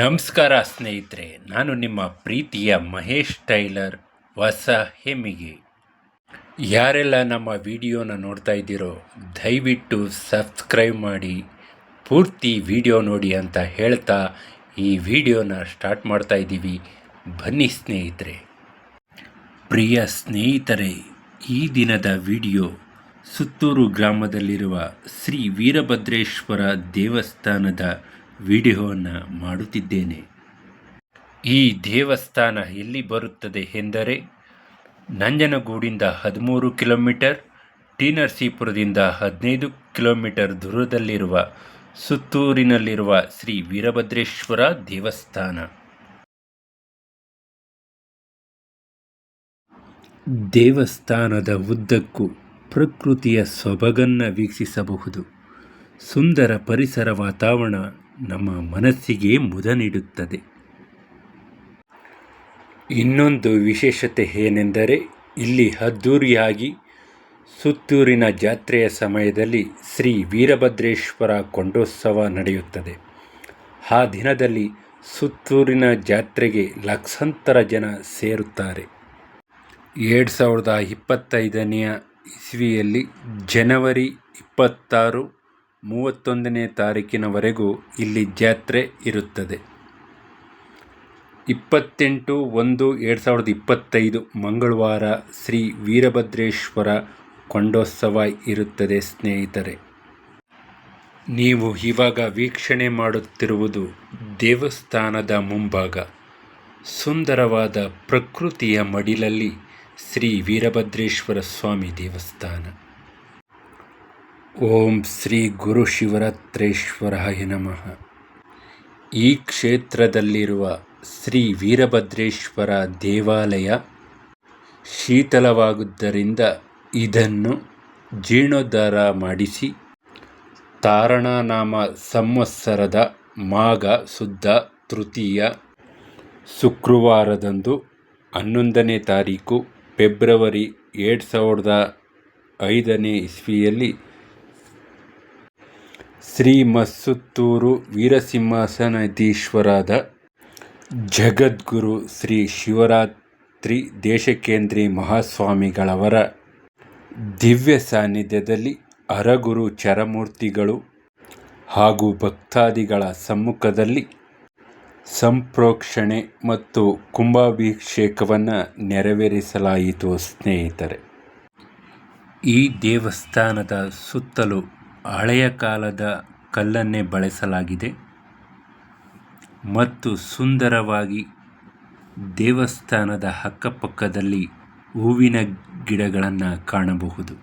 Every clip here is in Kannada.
ನಮಸ್ಕಾರ ಸ್ನೇಹಿತರೆ, ನಾನು ನಿಮ್ಮ ಪ್ರೀತಿಯ ಮಹೇಶ್ ಟೈಲರ್ ಹೊಸ ಹೆಮ್ಮಿಗೆ. ಯಾರೆಲ್ಲ ನಮ್ಮ ವಿಡಿಯೋನ ನೋಡ್ತಾ ಇದ್ದೀರೋ, ದಯವಿಟ್ಟು ಸಬ್ಸ್ಕ್ರೈಬ್ ಮಾಡಿ, ಪೂರ್ತಿ ವಿಡಿಯೋ ನೋಡಿ ಅಂತ ಹೇಳ್ತಾ ಈ ವಿಡಿಯೋನ ಸ್ಟಾರ್ಟ್ ಮಾಡ್ತಾ ಇದ್ದೀವಿ. ಬನ್ನಿ ಸ್ನೇಹಿತರೆ. ಪ್ರಿಯ ಸ್ನೇಹಿತರೆ, ಈ ದಿನದ ವಿಡಿಯೋ ಸುತ್ತೂರು ಗ್ರಾಮದಲ್ಲಿರುವ ಶ್ರೀ ವೀರಭದ್ರೇಶ್ವರ ದೇವಸ್ಥಾನದ ವಿಡಿಯೋವನ್ನು ಮಾಡುತ್ತಿದ್ದೇನೆ. ಈ ದೇವಸ್ಥಾನ ಎಲ್ಲಿ ಬರುತ್ತದೆ ಎಂದರೆ ನಂಜನಗೂಡಿಂದ ಹದಿಮೂರು ಕಿಲೋಮೀಟರ್ ಟಿ ನರಸೀಪುರದಿಂದ ಹದಿನೈದು ಕಿಲೋಮೀಟರ್ ದೂರದಲ್ಲಿರುವ ಸುತ್ತೂರಿನಲ್ಲಿರುವ ಶ್ರೀ ವೀರಭದ್ರೇಶ್ವರ ದೇವಸ್ಥಾನ. ದೇವಸ್ಥಾನದ ಉದ್ದಕ್ಕೂ ಪ್ರಕೃತಿಯ ಸೊಬಗನ್ನು ವೀಕ್ಷಿಸಬಹುದು. ಸುಂದರ ಪರಿಸರ ವಾತಾವರಣ ನಮ್ಮ ಮನಸ್ಸಿಗೆ ಮುದ ನೀಡುತ್ತದೆ. ಇನ್ನೊಂದು ವಿಶೇಷತೆ ಏನೆಂದರೆ, ಇಲ್ಲಿ ಅದ್ಧೂರಿಯಾಗಿ ಸುತ್ತೂರಿನ ಜಾತ್ರೆಯ ಸಮಯದಲ್ಲಿ ಶ್ರೀ ವೀರಭದ್ರೇಶ್ವರ ಕೊಂಡೋತ್ಸವ ನಡೆಯುತ್ತದೆ. ಆ ದಿನದಲ್ಲಿ ಸುತ್ತೂರಿನ ಜಾತ್ರೆಗೆ ಲಕ್ಷಾಂತರ ಜನ ಸೇರುತ್ತಾರೆ. ಎರಡು ಸಾವಿರದ ಇಪ್ಪತ್ತೈದನೆಯ ಇಸ್ವಿಯಲ್ಲಿ ಜನವರಿ ಇಪ್ಪತ್ತಾರು ಮೂವತ್ತೊಂದನೇ ತಾರೀಕಿನವರೆಗೂ ಇಲ್ಲಿ ಜಾತ್ರೆ ಇರುತ್ತದೆ. ಇಪ್ಪತ್ತೆಂಟು ಒಂದು ಎರಡು ಸಾವಿರದ ಇಪ್ಪತ್ತೈದು ಮಂಗಳವಾರ ಶ್ರೀ ವೀರಭದ್ರೇಶ್ವರ ಕೊಂಡೋತ್ಸವ ಇರುತ್ತದೆ ಸ್ನೇಹಿತರೆ. ನೀವು ಇವಾಗ ವೀಕ್ಷಣೆ ಮಾಡುತ್ತಿರುವುದು ದೇವಸ್ಥಾನದ ಮುಂಭಾಗ. ಸುಂದರವಾದ ಪ್ರಕೃತಿಯ ಮಡಿಲಲ್ಲಿ ಶ್ರೀ ವೀರಭದ್ರೇಶ್ವರ ಸ್ವಾಮಿ ದೇವಸ್ಥಾನ. ಓಂ ಶ್ರೀ ಗುರು ಶಿವರಾತ್ರೇಶ್ವರಾಯ ನಮಃ. ಈ ಕ್ಷೇತ್ರದಲ್ಲಿರುವ ಶ್ರೀ ವೀರಭದ್ರೇಶ್ವರ ದೇವಾಲಯ ಶೀತಲವಾಗುದ್ದರಿಂದ ಇದನ್ನು ಜೀರ್ಣೋದ್ಧಾರ ಮಾಡಿಸಿ ತಾರಣನಾಮ ಸಂವತ್ಸರದ ಮಾಘ ಶುದ್ಧ ತೃತೀಯ ಶುಕ್ರವಾರದಂದು ಹನ್ನೊಂದನೇ ತಾರೀಕು ಫೆಬ್ರವರಿ ಎರಡು ಸಾವಿರದ ಐದನೇ ಇಸ್ವಿಯಲ್ಲಿ ಶ್ರೀ ಮಸ್ಸುತ್ತೂರು ವೀರಸಿಂಹಾಸನಾಧೀಶ್ವರಾದ ಜಗದ್ಗುರು ಶ್ರೀ ಶಿವರಾತ್ರಿ ದೇಶಕೇಂದ್ರಿ ಮಹಾಸ್ವಾಮಿಗಳವರ ದಿವ್ಯ ಸಾನ್ನಿಧ್ಯದಲ್ಲಿ ಅರಗುರು ಚರಮೂರ್ತಿಗಳು ಹಾಗೂ ಭಕ್ತಾದಿಗಳ ಸಮ್ಮುಖದಲ್ಲಿ ಸಂಪ್ರೋಕ್ಷಣೆ ಮತ್ತು ಕುಂಭಾಭಿಷೇಕವನ್ನು ನೆರವೇರಿಸಲಾಯಿತು ಸ್ನೇಹಿತರೆ. ಈ ದೇವಸ್ಥಾನದ ಸುತ್ತಲೂ ಹಳೆಯ ಕಾಲದ ಕಲ್ಲನ್ನೇ ಬಳಸಲಾಗಿದೆ ಮತ್ತು ಸುಂದರವಾಗಿ ದೇವಸ್ಥಾನದ ಅಕ್ಕಪಕ್ಕದಲ್ಲಿ ಹೂವಿನ ಗಿಡಗಳನ್ನು ಕಾಣಬಹುದು.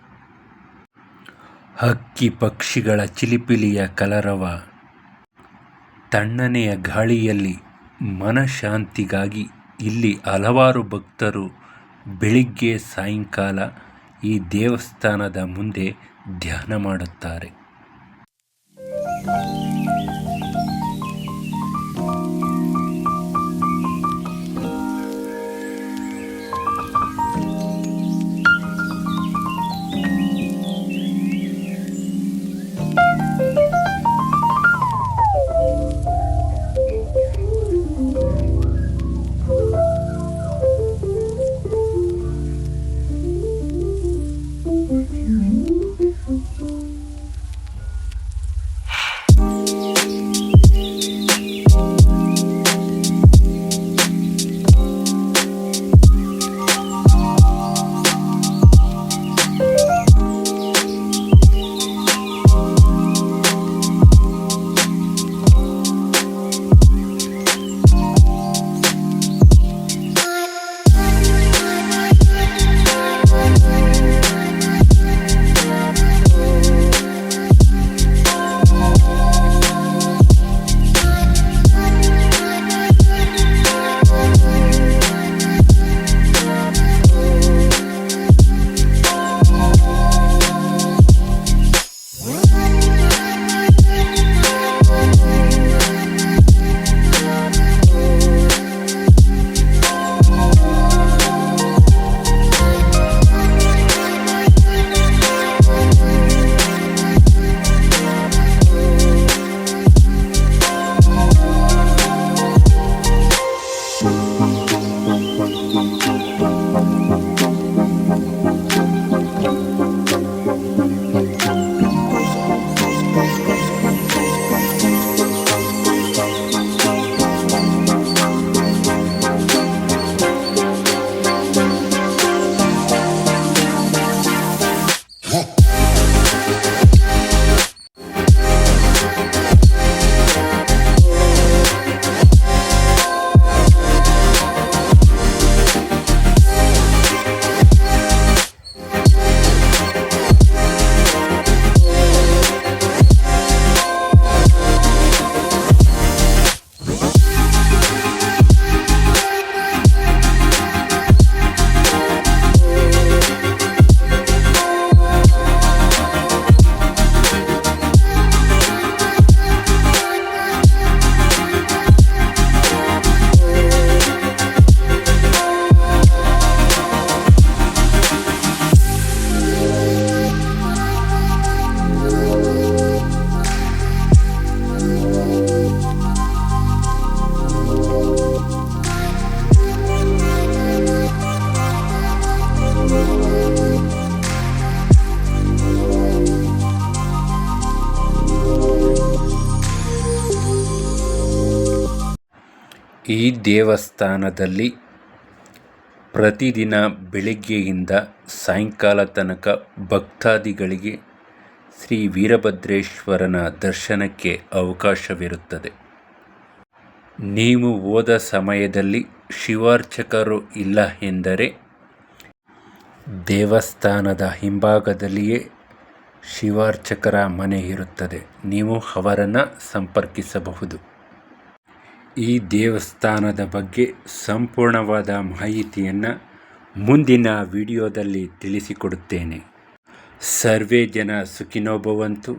ಹಕ್ಕಿ ಪಕ್ಷಿಗಳ ಚಿಲಿಪಿಲಿಯ ಕಲರವ ತಣ್ಣನೆಯ ಗಾಳಿಯಲ್ಲಿ ಮನಃಶಾಂತಿಗಾಗಿ ಇಲ್ಲಿ ಹಲವಾರು ಭಕ್ತರು ಬೆಳಿಗ್ಗೆ ಸಾಯಂಕಾಲ ಈ ದೇವಸ್ಥಾನದ ಮುಂದೆ ಧ್ಯಾನ ಮಾಡುತ್ತಾರೆ. ಈ ದೇವಸ್ಥಾನದಲ್ಲಿ ಪ್ರತಿದಿನ ಬೆಳಗ್ಗೆಯಿಂದ ಸಾಯಂಕಾಲ ತನಕ ಭಕ್ತಾದಿಗಳಿಗೆ ಶ್ರೀ ವೀರಭದ್ರೇಶ್ವರನ ದರ್ಶನಕ್ಕೆ ಅವಕಾಶವಿರುತ್ತದೆ. ನೀವು ಹೋದ ಸಮಯದಲ್ಲಿ ಶಿವಾರ್ಚಕರು ಇಲ್ಲ ಎಂದರೆ ದೇವಸ್ಥಾನದ ಹಿಂಭಾಗದಲ್ಲಿಯೇ ಶಿವಾರ್ಚಕರ ಮನೆ ಇರುತ್ತದೆ. ನೀವು ಅವರನ್ನು ಸಂಪರ್ಕಿಸಬಹುದು. ಈ ದೇವಸ್ಥಾನದ ಬಗ್ಗೆ ಸಂಪೂರ್ಣವಾದ ಮಾಹಿತಿಯನ್ನು ಮುಂದಿನ ವಿಡಿಯೋದಲ್ಲಿ ತಿಳಿಸಿಕೊಡುತ್ತೇನೆ. ಸರ್ವೇ ಜನ ಸುಖಿನೋಭವಂತು.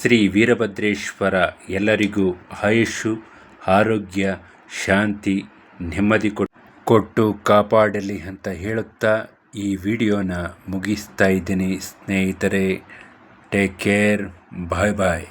ಶ್ರೀ ವೀರಭದ್ರೇಶ್ವರ ಎಲ್ಲರಿಗೂ ಆಯುಷು, ಆರೋಗ್ಯ, ಶಾಂತಿ, ನೆಮ್ಮದಿ ಕೊಟ್- ಕೊಟ್ಟು ಕಾಪಾಡಲಿ ಅಂತ ಹೇಳುತ್ತಾ ಈ ವಿಡಿಯೋನ ಮುಗಿಸ್ತಾ ಇದ್ದೀನಿ ಸ್ನೇಹಿತರೆ. ಟೇಕ್ ಕೇರ್ ಬಾಯ್ ಬಾಯ್